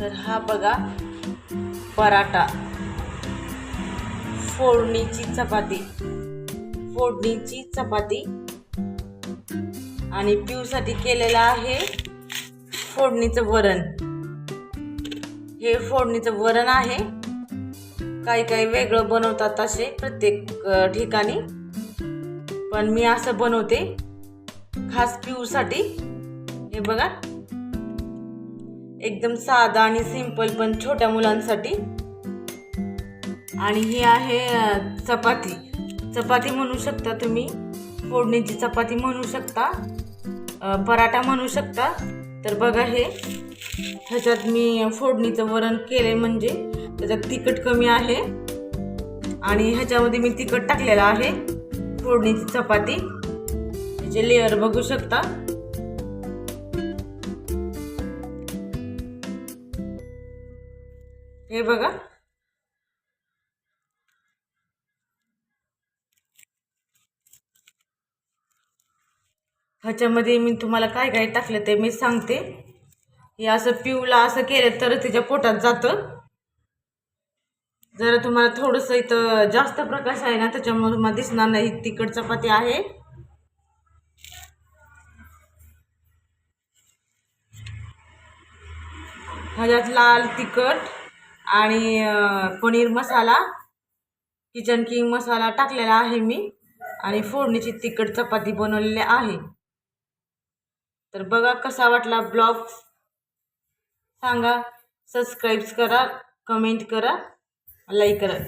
तर हा बघा पराठा. फोडणीची चपाती. फोडणीची चपाती. आणि पिऊसाठी केलेलं आहे फोडणीचं वरण. हे फोडणीचं वरण आहे. काही काही वेगळं बनवतात असे प्रत्येक ठिकाणी. पण मी असं बनवते खास पिऊसाठी हे बघा. एकदम साधा आणि सिंपल पण छोट्या मुलांसाठी. आणि ही आहे चपाती. चपाती म्हणू शकता तुम्ही. फोडणीची चपाती म्हणू शकता. पराठा म्हणू शकता. तर बघा हे. ह्याच्यात मी फोडणीचं वरण केले म्हणजे. त्याच्यात तिखट कमी आहे. आणि ह्याच्यामध्ये मी तिखट टाकलेलं आहे. फोडणीची चपाती. ह्याचे लेअर बघू शकता. हे बघा. ह्याच्यामध्ये मी तुम्हाला काय काय टाकलं ते मी सांगते. हे असं पिवला असं केलं तर तिच्या पोटात जातं. जरा तुम्हाला थोडंसं इथं जास्त प्रकाश आहे ना त्याच्यामुळे तुम्हाला दिसणार नाही. तिखट चपाती आहे. ह्याच्यात लाल तिखट. आणि पनीर मसाला किचन किंग मसाला टाकलेला आहे मी आणि फोडणीची तिखट चपाती बनवलेली आहे. तर बघा कसा वाटला ब्लॉग. सांगा सबस्क्राईब्स करा कमेंट करा लाईक करा.